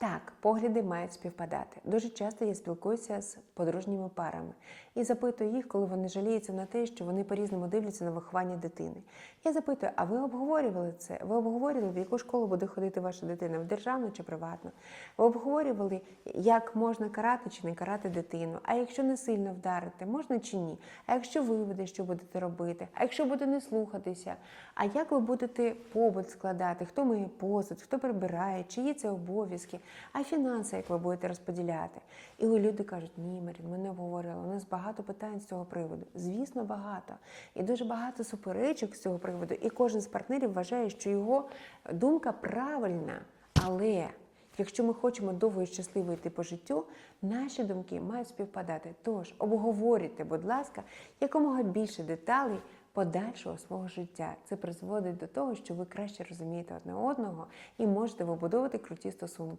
Так, погляди мають співпадати. Дуже часто я спілкуюся з подружніми парами і запитую їх, коли вони жаліються на те, що вони по-різному дивляться на виховання дитини. Я запитую, а ви обговорювали це? Ви обговорювали, в яку школу буде ходити ваша дитина, в державну чи приватну? Ви обговорювали, як можна карати чи не карати дитину? А якщо не сильно вдарити, можна чи ні? А якщо виведе, що будете робити? А якщо буде не слухатися? А як ви будете побут складати? Хто має посуд, хто прибирає, чиї це обов'язки? А фінанси, як ви будете розподіляти? І люди кажуть, ні, Марін, ми не обговорювали. У нас багато питань з цього приводу. Звісно, багато. І дуже багато суперечок з цього приводу. І кожен з партнерів вважає, що його думка правильна. Але якщо ми хочемо довго і щасливо йти по життю, наші думки мають співпадати. Тож обговорюйте, будь ласка, якомога більше деталей подальшого свого життя. Це призводить до того, що ви краще розумієте одне одного і можете вибудовувати круті стосунки.